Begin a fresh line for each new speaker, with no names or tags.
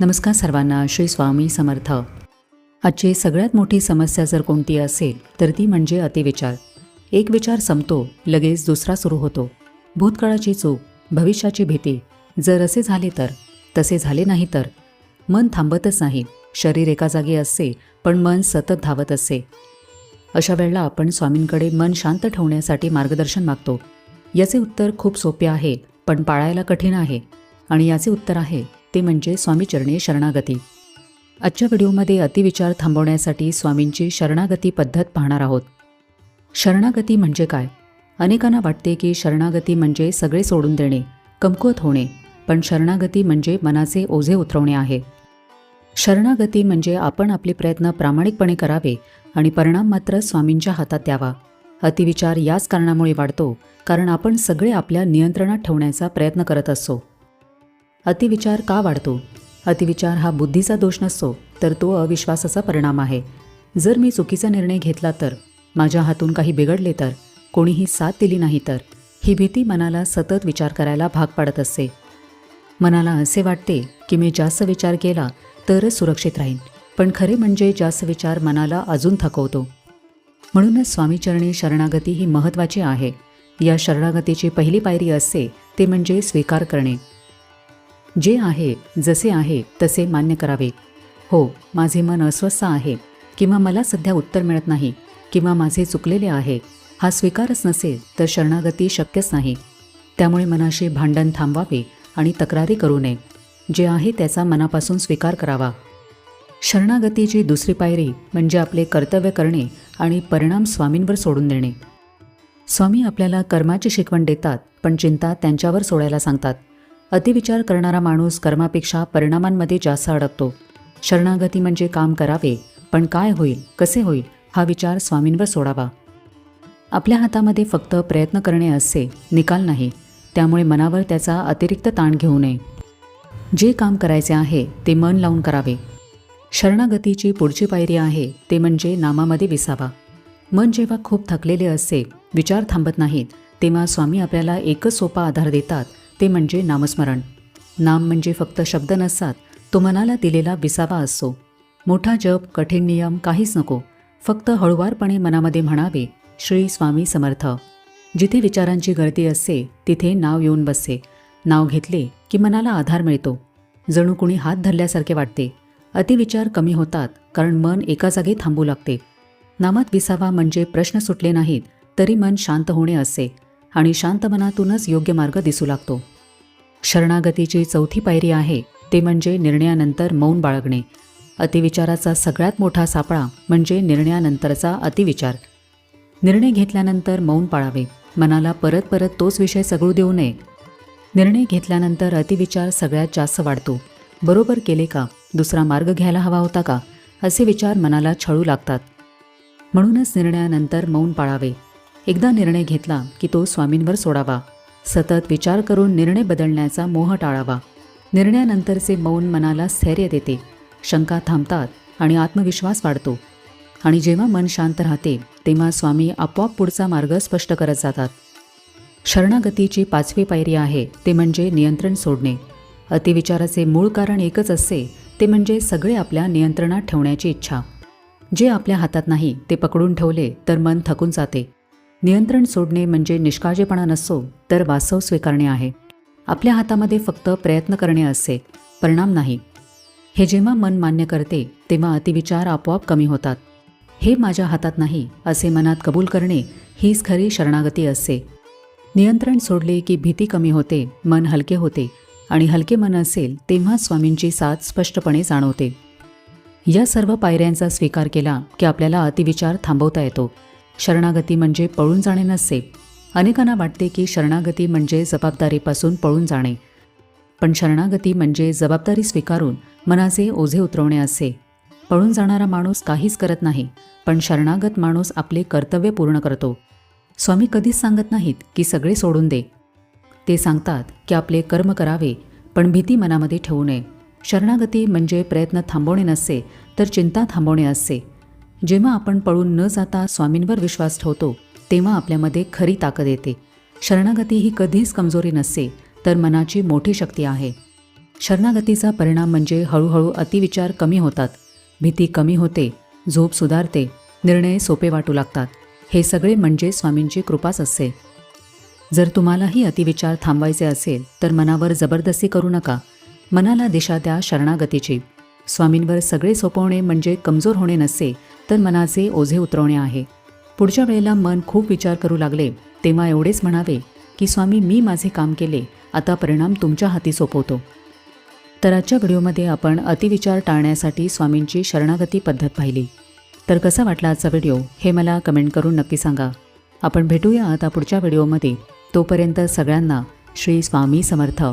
नमस्कार सर्वांना श्री स्वामी समर्थ. आजची सगळ्यात मोठी समस्या जर कोणती असेल तर ती म्हणजे अतिविचार. एक विचार संपतो लगेच दुसरा सुरू होतो. भूतकाळाची चूक भविष्याची भीती जर असे झाले तर तसे झाले नाही तर. मन थांबतच नाही शरीर एका जागी असते पण मन सतत धावत असते. अशा वेळेला आपण स्वामींकडे मन शांत ठेवण्यासाठी मार्गदर्शन मागतो. याचे उत्तर खूप सोपे आहे पण पाळायला कठीण आहे. आणि याचे उत्तर आहे ते म्हणजे स्वामीचरणी शरणागती. आजच्या व्हिडिओमध्ये अतिविचार थांबवण्यासाठी स्वामींची शरणागती पद्धत पाहणार आहोत. शरणागती म्हणजे काय? अनेकांना वाटते की शरणागती म्हणजे सगळे सोडून देणे कमकुवत होणे पण शरणागती म्हणजे मनाचे ओझे उतरवणे आहे. शरणागती म्हणजे आपण आपले प्रयत्न प्रामाणिकपणे करावे आणि परिणाम मात्र स्वामींच्या हातात द्यावा. अतिविचार याच कारणामुळे वाढतो कारण आपण सगळे आपल्या नियंत्रणात ठेवण्याचा प्रयत्न करत असतो. अतिविचार का वाढतो? अतिविचार हा बुद्धीचा दोष नसतो तर तो अविश्वासाचा परिणाम आहे. जर मी चुकीचा निर्णय घेतला तर माझ्या हातून काही बिघडले तर कोणीही साथ दिली नाही तर ही भीती मनाला सतत विचार करायला भाग पाडत असते. मनाला असे वाटते की मी जास्त विचार केला तरच सुरक्षित राहीन पण खरे म्हणजे जास्त विचार मनाला अजून थकवतो. म्हणूनच स्वामीचरणी शरणागती ही महत्त्वाची आहे. या शरणागतीची पहिली पायरी असते ते म्हणजे स्वीकार करणे. जे आहे जसे आहे तसे मान्य करावे. हो माझे मन अस्वस्थ आहे किंवा मला सध्या उत्तर मिळत नाही किंवा माझे चुकलेले आहे हा स्वीकारच नसेल तर शरणागती शक्यच नाही. त्यामुळे मनाशी भांडण थांबवावे आणि तक्रारी करू नये. जे आहे त्याचा मनापासून स्वीकार करावा. शरणागतीची दुसरी पायरी म्हणजे आपले कर्तव्य करणे आणि परिणाम स्वामींवर सोडून देणे. स्वामी आपल्याला कर्माची शिकवण देतात पण चिंता त्यांच्यावर सोडायला सांगतात. अतिविचार करणारा माणूस कर्मापेक्षा परिणामांमध्ये जास्त अडकतो. शरणागती म्हणजे काम करावे पण काय होईल कसे होईल हा विचार स्वामींवर सोडावा. आपल्या हातामध्ये फक्त प्रयत्न करणे असते निकाल नाही. त्यामुळे मनावर त्याचा अतिरिक्त ताण घेऊ नये. जे काम करायचे आहे ते मन लावून करावे. शरणागतीची पुढची पायरी आहे ते म्हणजे नामामध्ये विसावा. मन जेव्हा खूप थकलेले असते विचार थांबत नाहीत तेव्हा स्वामी आपल्याला एकच सोपा आधार देतात ते म्हणजे नामस्मरण. नाम म्हणजे फक्त शब्द नसतात तो मनाला दिलेला विसावा असतो. मोठा जप कठीण नियम काहीच नको फक्त हळुवारपणे मनामध्ये म्हणावे श्री स्वामी समर्थ. जिथे विचारांची गर्दी असते तिथे नाव येऊन बसते. नाव घेतले की मनाला आधार मिळतो. जणू कुणी हात धरल्यासारखे वाटते. अतिविचार कमी होतात कारण मन एका जागी थांबू लागते. नामात विसावा म्हणजे प्रश्न सुटले नाहीत तरी मन शांत होणे असे आणि शांत मनातूनच योग्य मार्ग दिसू लागतो. शरणागतीची चौथी पायरी आहे ते म्हणजे निर्णयानंतर मौन बाळगणे. अतिविचाराचा सगळ्यात मोठा सापळा म्हणजे निर्णयानंतरचा अतिविचार. निर्णय घेतल्यानंतर मौन पाळावे. मनाला परत परत तोच विषय सगळू देऊ नये. निर्णय घेतल्यानंतर अतिविचार सगळ्यात जास्त वाढतो. बरोबर केले का? दुसरा मार्ग घ्यायला हवा होता का? असे विचार मनाला छळू लागतात. म्हणूनच निर्णयानंतर मौन पाळावे. एकदा निर्णय घेतला की तो स्वामींवर सोडावा. सतत विचार करून निर्णय बदलण्याचा मोह टाळावा. निर्णयानंतरचे मौन मनाला स्थैर्य देते. शंका थांबतात आणि आत्मविश्वास वाढतो. आणि जेव्हा मन शांत राहते तेव्हा स्वामी आपोआप पुढचा मार्ग स्पष्ट करत जातात. शरणागतीची पाचवी पायरी आहे ते म्हणजे नियंत्रण सोडणे. अतिविचाराचे मूळ कारण एकच असते ते म्हणजे सगळे आपल्या नियंत्रणात ठेवण्याची इच्छा. जे आपल्या हातात नाही ते पकडून ठेवले तर मन थकून जाते. नियंत्रण सोडणे म्हणजे निष्काळजीपणा नसो तर वास्तव स्वीकारणे आहे. आपल्या हातामध्ये फक्त प्रयत्न करणे असते परिणाम नाही. हे जेव्हा मन मान्य करते तेव्हा अतिविचार आपोआप कमी होतात. हे माझ्या हातात नाही असे मनात कबूल करणे हीच खरी शरणागती असते. नियंत्रण सोडले की भीती कमी होते मन हलके होते आणि हलके मन असेल तेव्हा स्वामींची साथ स्पष्टपणे जाणवते. या सर्व पायऱ्यांचा स्वीकार केला की आपल्याला अतिविचार थांबवता येतो. शरणागती म्हणजे पळून जाणे नसते. अनेकांना वाटते की शरणागती म्हणजे जबाबदारीपासून पळून जाणे. पण शरणागती म्हणजे जबाबदारी स्वीकारून मनाचे ओझे उतरवणे असे पळून जाणारा माणूस काहीच करत नाही पण शरणागत माणूस आपले कर्तव्य पूर्ण करतो. स्वामी कधीच सांगत नाहीत की सगळे सोडून दे. ते सांगतात की आपले कर्म करावे पण भीती मनामध्ये ठेवू नये. शरणागती म्हणजे प्रयत्न थांबवणे नसते तर चिंता थांबवणे असते. जेव्हा आपण पळून न जाता स्वामींवर विश्वास ठेवतो तेव्हा आपल्यामध्ये खरी ताकद येते. शरणागती ही कधीच कमजोरी नसते तर मनाची मोठी शक्ती आहे. शरणागतीचा परिणाम म्हणजे हळूहळू अतिविचार कमी होतात. भीती कमी होते झोप सुधारते निर्णय सोपे वाटू लागतात. हे सगळे म्हणजे स्वामींची कृपाच असते. जर तुम्हालाही अतिविचार थांबवायचे असेल तर मनावर जबरदस्ती करू नका. मनाला दिशा द्या शरणागतीची. स्वामींवर सगळे सोपवणे म्हणजे कमजोर होणे नसते तर मनाचे ओझे उतरवणे आहे. पुढच्या वेळेला मन खूप विचार करू लागले तेव्हा एवढेच म्हणावे की स्वामी मी माझे काम केले आता परिणाम तुमच्या हाती सोपवतो. तर आजच्या व्हिडिओमध्ये आपण अतिविचार टाळण्यासाठी स्वामींची शरणागती पद्धत पाहिली. तर कसा वाटला आजचा व्हिडिओ हे मला कमेंट करून नक्की सांगा. आपण भेटूया आता पुढच्या व्हिडिओमध्ये. तोपर्यंत सगळ्यांना श्री स्वामी समर्थ.